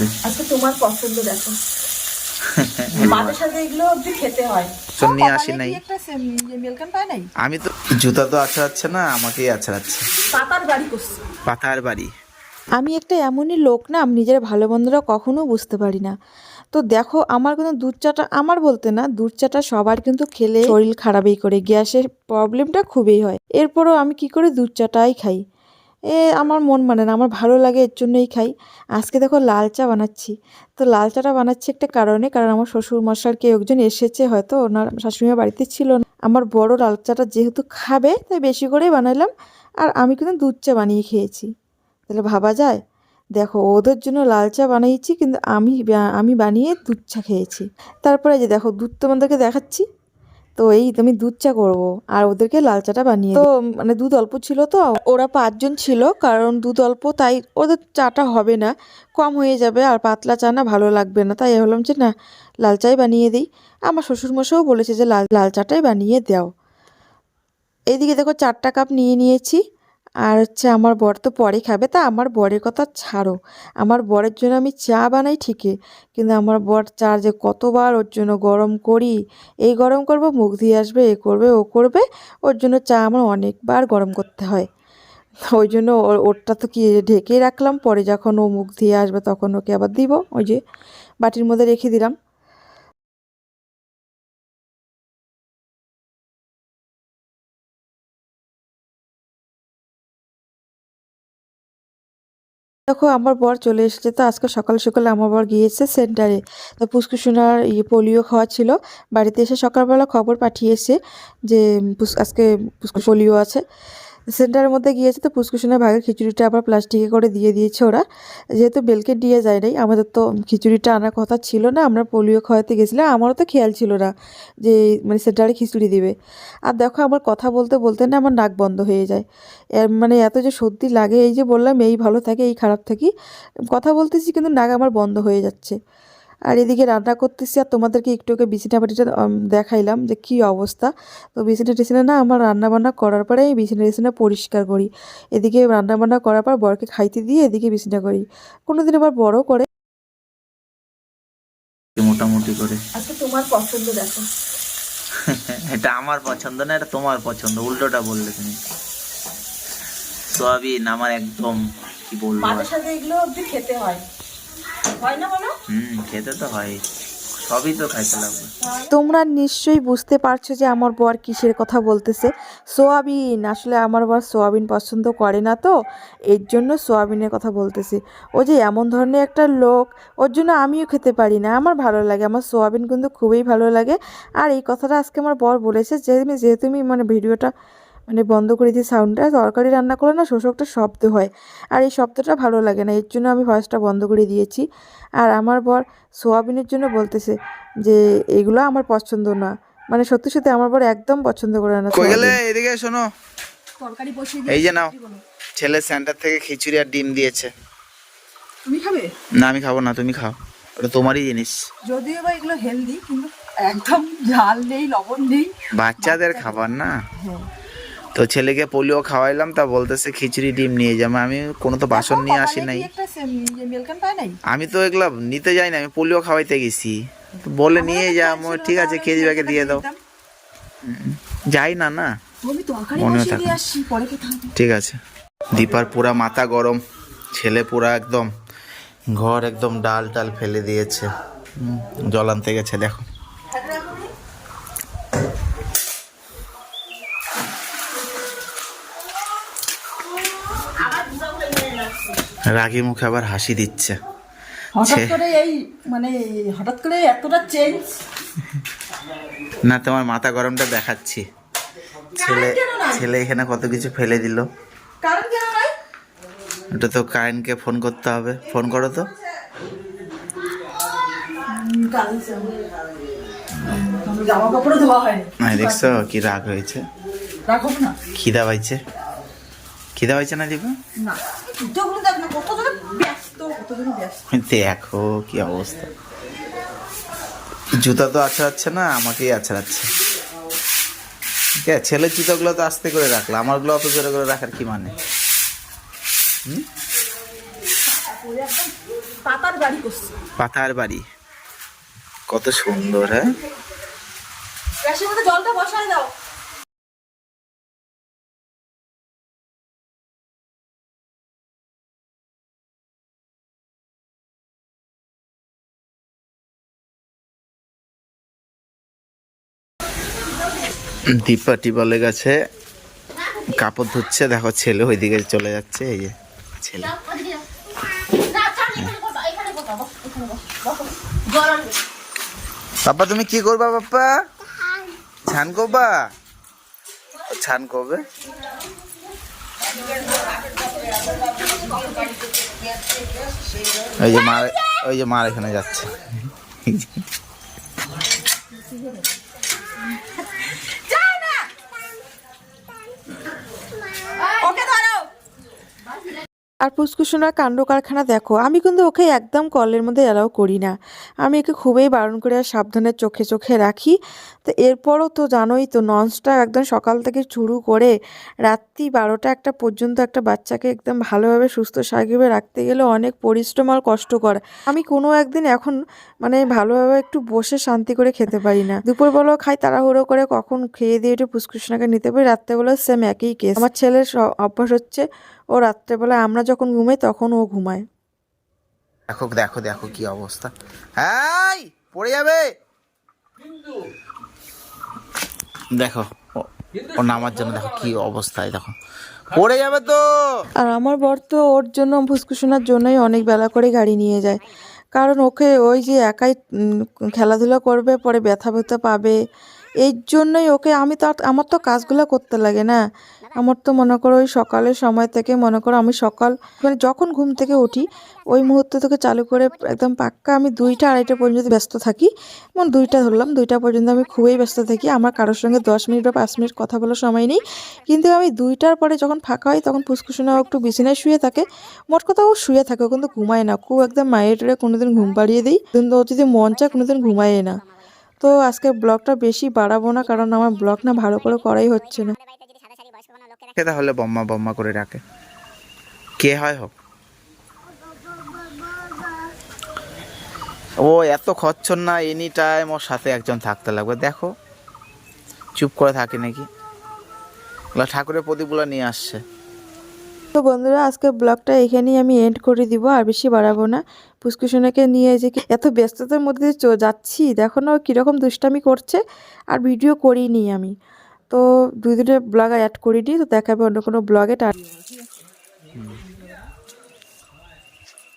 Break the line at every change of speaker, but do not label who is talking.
করে
আজকে তোমার পছন্দ দেখো। হয়।
আমি তো জুতা তো আছড়াচ্ছে না আমাকেই আছড়াচ্ছে।
পাতার বাড়ি
পাতার বাড়ি।
আমি একটা এমনই লোক না আমি নিজের ভালো মন্দরা কখনো বুঝতে পারি না। তো দেখো আমার কিন্তু দুধ চাটা আমার বলতে না দুধ চাটা সবার কিন্তু খেলে শরীর খারাপই করে গ্যাসের প্রবলেমটা খুবই হয়। এরপরও আমি কি করে দুধ চাটাই খাই? এ, আমার মন মানে না, আমার ভালো লাগে, এর জন্যই খাই। আজকে দেখো লাল চা বানাচ্ছি। তো লাল চাটা বানাচ্ছি একটা কারণে, কারণ আমার শ্বশুর মশার কেউ একজন এসেছে হয়তো, ওনার শাশুড়িমা বাড়িতে ছিল না। আমার বড় লাল চাটা যেহেতু খাবে, তাই বেশি করেই বানালাম আর আমি কিন্তু দুধ চা বানিয়ে খেয়েছি। তাহলে ভাবা যায়? দেখো, ওদের জন্য লাল চা বানিয়েছি, কিন্তু আমি আমি বানিয়ে দুধ চা খেয়েছি। তারপরে যে দেখো, দুধ তোমাদেরকে দেখাচ্ছি। তো এই আমি দুধ চা করব। আর ওদেরকে লাল চাটা বানিয়ে তো মানে দুধ অল্প ছিল তো, ওরা পাঁচজন ছিল, কারণ দুধ অল্প, তাই ওদের চাটা হবে না। কম হয়ে যাবে, আর পাতলা চা না ভালো লাগবে না। তাই ভাবলাম যে না, লাল চাই বানিয়ে দিই। আমার শ্বশুরমশাইও বলেছে যে, লাল লাল চাটাই বানিয়ে দাও। এইদিকে দেখো, চারটা কাপ নিয়ে নিয়েছি। আর হচ্ছে আমার বর তো পরে খাবে, তা আমার বরের কথা ছাড়ো। আমার বরের জন্য আমি চা বানাই ঠিকই, কিন্তু আমার বর চা যে কতবার ওর জন্য গরম করি, এই গরম করব, মুখ দিয়ে আসবে, এ করবে, ও করবে, ওর জন্য চা আমার অনেকবার গরম করতে হয়। ওই জন্য ওর- ওরটা তো কি ঢেকেই রাখলাম, পরে যখন ও মুখ দিয়ে আসবে তখন ওকে আবার দিব, ওই যে বাটির মধ্যে রেখে দিলাম। দেখো আমার বর চলে এসেছে। তো আজকে সকাল সকালে আমার বর গিয়েছে সেন্টারে। তো পুষ্কুসোনার ইয়ে পোলিও খাওয়া ছিল। বাড়িতে এসে সকালবেলা খবর পাঠিয়েছে যে আজকে পুষ্কু পোলিও আছে। সেন্টারের মধ্যে গিয়েছে তো পুষ্কুসোনার ভাগের খিচুড়িটা আবার প্লাস্টিকে করে দিয়ে দিয়েছে ওরা। যেহেতু বেলকে দিয়ে যায় নাই, আমাদের তো খিচুড়িটা আনার কথা ছিল না, আমরা পোলিও খাওয়াতে গেছিলাম, আমারও তো খেয়াল ছিল না যে মানে সেন্টারে খিচুড়ি দিবে। আর দেখো আমার কথা বলতে বলতে না আমার নাক বন্ধ হয়ে যায়। মানে এত যে সর্দি লাগে, এই যে বললাম, এই ভালো থাকে, এই খারাপ থাকি। কথা বলতেছি কিন্তু নাক আমার বন্ধ হয়ে যাচ্ছে। আর এদিকে রান্না করতেছি আর তোমাদেরকে একটু ওকে বিছানা বাটিটা দেখাইলাম যে কী অবস্থা। তো বিছানা টিছানা না আমার রান্নাবান্না করার পরে আমি বিছানা টিছানা পরিষ্কার করি। এদিকে রান্নাবান্না করার পর বরকে খাইতে দিয়ে এদিকে বিছানা করি। কোনো দিন আবার বড় করে।
মোটামুটি করে।
আজকে তোমার পছন্দ দেখো।
এটা আমার পছন্দ না এটা তোমার পছন্দ উল্টোটা বললে তুমি। সোয়াবিন আমার একদম কি বলব
মাঝে সাথে এগুলো অব্দি খেতে হয়। হয় না বলো?
হুম খেতে তো হয়। সবই তো খাইতে লাগবে
তোমরা নিশ্চয়ই বুঝতে পারছ যে আমার বর কিসের কথা বলতেছে। সোয়াবিন আসলে আমার বর সোয়াবিন পছন্দ করে না তো এর জন্য সোয়াবিনের কথা বলতেছি। ও যে এমন ধরনের একটা লোক ওর জন্য আমিও খেতে পারি না। আমার ভালো লাগে আমার সোয়াবিন কিন্তু খুবই ভালো লাগে। আর এই কথাটা আজকে আমার বর বলেছে যে আমি যেহেতু আমি মানে ভিডিওটা মানে বন্ধ করে দিই সাউন্ডটা তরকারি রান্না করলে না শোষকটা শব্দ হয়। আর এই শব্দটা ভালো লাগে না এর জন্য আমি ভয়েসটা বন্ধ করে দিয়েছি। আর আমার বর সোয়াবিনের জন্য বলতেছে যে এগুলো আমার পছন্দ না। মানে সত্যি সত্যি আমার বর একদম পছন্দ করে না।
এদিকে শোনো
তরকারি বসিয়ে
এই যে নাও ছেলে সেন্টার থেকে খিচুড়ি আর ডিম দিয়েছে।
তুমি খাবে?
না আমি খাব না তুমি খাও। ওটা তোমারই জিনিস।
যদিও বা এগুলো হেলদি কিন্তু একদম ঝাল নেই লবণ নেই।
বাচ্চাদের খাবার না। তো ছেলেকে পোলিও খাওয়াইলাম তা বলতেছে খিচুড়ি ডিম নিয়ে যাব। আমি কোনো তো বাসন নিয়ে আসি নাই। আমি তো এগুলা নিতে যাই না আমি পোলিও খাওয়াইতে গেছি। বলে নিয়ে যা ঠিক আছে কেজি ব্যাগে দিয়ে দাও। যাই না না। মনেও থাকে ঠিক আছে। দীপার পুরা মাথা গরম ছেলে পুরা একদম ঘর একদম ডাল টাল ফেলে দিয়েছে। জল আনতে গেছে দেখো। রাগি মুখে আবার হাসি দিচ্ছে।
হঠাৎ
ছে।
করে এই মানে হঠাৎ করে এতটা চেঞ্জ
না তোমার মাথা গরমটা দেখাচ্ছি। ছেলে ছেলে এখানে কত কিছু ফেলে দিল। ওটা তো কারেন্টকে ফোন করতে হবে। ফোন করো তো। দেখছ কি রাগ হয়েছে। খিদা পাইছে। খিদা পাইছে না
জুতোগুলো দেখ
কি অবস্থা। জুতা তো আছড়াচ্ছে না আমাকেই আছড়াচ্ছে। ছেলের জুতাগুলো তো আস্তে করে রাখল আমারগুলো অত জোরে করে রাখার কি মানে?
পাতার বাড়ি
পাতার বাড়ি। কত সুন্দর হ্যাঁ?
জলটা বসায় দাও।
দীপা টিবলে গেছে কাপড় ধুচ্ছে, দেখো ছেলে ওইদিকে চলে যাচ্ছে, এই যে ছেলে। পাপা, তুমি কি করবা পাপা? ছান করবা? ছান করবে? ওই যে মার, ওই যে মার এখানে যাচ্ছে
ওকে ধরো
আর পুষ্কুসোনার কাণ্ড কারখানা দেখো, আমি কিন্তু ওকে একদম কলের মধ্যে অ্যালাউ করি না। আমি একে খুবই বারণ করে আর সাবধানে চোখে চোখে রাখি। তো এরপরও তো জানোই তো ননস্টপ একদম সকাল থেকে শুরু করে রাত্রি বারোটা একটা পর্যন্ত একটা বাচ্চাকে একদম ভালোভাবে সুস্থ স্বাভাবিকভাবে রাখতে গেলে অনেক পরিশ্রম আর কষ্টকর। আমি কোনো একদিন এখন মানে ভালোভাবে একটু বসে শান্তি করে খেতে পারি না। দুপুরবেলাও খাই, তাড়াহুড়ো করে কখন খেয়ে দিয়ে একটু পুষ্কুসোনাকে নিতে পারি, রাত্রেবেলাও সেম একই কেস আমার ছেলের অভ্যাস হচ্ছে ও রাত্রেবেলা আমরা যখন ঘুমাই তখন ও ঘুমায়।
দেখো দেখো দেখো কি অবস্থা। হাই পড়ে যাবে। দেখো ও- নামার জন্য দেখো কি অবস্থায় দেখো। পড়ে যাবে তো।
আর আমার বর তো ওর জন্য ফুসকুশোনার জন্যই অনেক বেলা করে গাড়ি নিয়ে যায়। কারণ ওকে ওই যে একাই খেলাধুলা করবে পরে ব্যথা ব্যথা পাবে। এই জন্যই ওকে আমি তো আমার তো কাজগুলো করতে লাগে না। আমার তো মনে করো ওই সকালের সময় থেকে মনে করো আমি সকাল মানে যখন ঘুম থেকে উঠি, ওই মুহূর্ত থেকে চালু করে একদম পাক্কা আমি দুইটা, আড়াইটা পর্যন্ত ব্যস্ত থাকি। যেমন দুইটা ধরলাম, দুইটা পর্যন্ত আমি খুবই ব্যস্ত থাকি। আমার কারোর সঙ্গে দশ মিনিট বা পাঁচ মিনিট কথা বলার সময় নেই। কিন্তু আমি দুইটার পরে যখন ফাঁকা হয় তখন ফুসকুসোনাও একটু বিছানায় শুয়ে থাকে। মোট কথা ও শুয়ে থাকে কিন্তু ঘুমায় না। খুব একদম মায়ের টেরে কোনোদিন ঘুম পাড়িয়ে দিই। কিন্তু ও যদি মন চায় কোনোদিন ঘুমায় না। তো আজকে ব্লগটা বেশি বাড়াবো না, কারণ আমার ব্লগ না ভালো করে করাই হচ্ছে না।
তাহলে বম্মা বম্মা করে ডাকে? কে হয় হোক। ও এত খচ্ছর না এনি টাইম ওর সাথে একজন থাকতে লাগবে। দেখো, চুপ করে থাকে নাকি? ঠাকুরের প্রদীপগুলো নিয়ে আসছে।
তো বন্ধুরা, আজকে ব্লগটা এখানেই আমি এন্ড করে দিব, আর বেশি বাড়াবো না। পুষ্কুসোনাকে নিয়ে যে এত ব্যস্ততার মধ্যে যাচ্ছি, দেখো না কীরকম দুষ্টামি করছে, আর ভিডিও করিনি আমি। তো দুই দিনের ব্লগ অ্যাড করিনি, তো দেখাবে অন্য কোনো ব্লগে। টা